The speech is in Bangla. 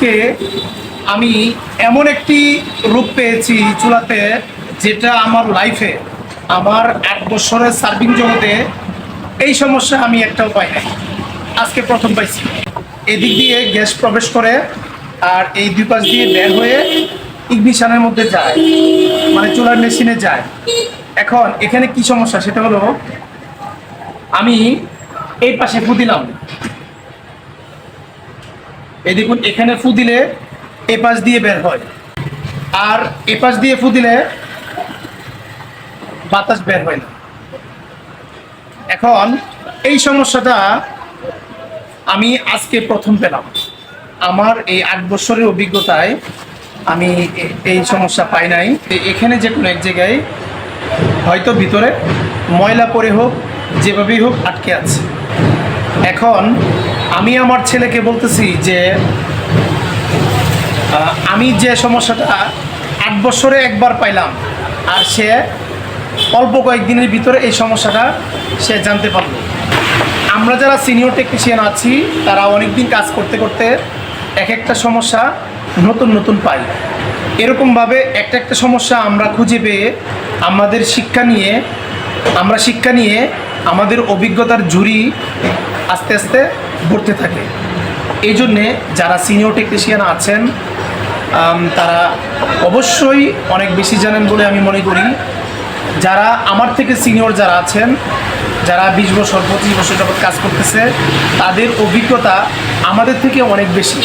আজকে আমি এমন একটি রূপ পেয়েছি চুলাতে যেটা আমার লাইফে আমার এক বছরের সার্ভিং জগতে এই সমস্যা আমি একটাও পাই নাই। আজকে প্রথম পাইছি। এদিক দিয়ে গ্যাস প্রবেশ করে আর এই দুই পাশ দিয়ে বের হয়ে ইগনিশনের মধ্যে যায় মানে চুলার মেশিনে যায়। এখন এখানে কি সমস্যা? সেটা হলো, আমি এই পাশে ফু দিলাম। এই দেখুন, এখানে ফু দিলে এ পাশ দিয়ে বের হয়। আর এ পাশ দিয়ে ফু দিলে বাতাস বের হয় না। এখন এই সমস্যাটা আমি আজকে প্রথম পেলাম। আমার এই আট বছরের অভিজ্ঞতায় আমি এই সমস্যা পাই নাই। এখানে যে কোনো এক জায়গায় হয়তো ভিতরে ময়লা পরে হোক, যেভাবেই হোক আটকে আছে। এখন আমি আমার ছেলেকে বলতেছি যে আমি যে সমস্যাটা আট বছরে একবার পাইলাম, আর সে অল্প কয়েকদিনের ভিতরে এই সমস্যাটা সে জানতে পারল। আমরা যারা সিনিয়র টেকনিশিয়ান আছি, তারা অনেক দিন কাজ করতে করতে এক একটা সমস্যা নতুন নতুন পাই। এরকমভাবে একটা একটা সমস্যা আমরা খুঁজে পেয়ে আমাদের শিক্ষা নিয়ে, আমরা শিক্ষা নিয়ে আমাদের অভিজ্ঞতার ঝুড়ি আস্তে আস্তে ভরতে থাকে। এই জন্যে যারা সিনিয়র টেকনিশিয়ান আছেন তারা অবশ্যই অনেক বেশি জানেন বলে আমি মনে করি। যারা আমার থেকে সিনিয়র যারা আছেন, যারা বিশ বছর, পঁচিশ বছর যাবৎ কাজ করতেছে, তাদের অভিজ্ঞতা আমাদের থেকে অনেক বেশি।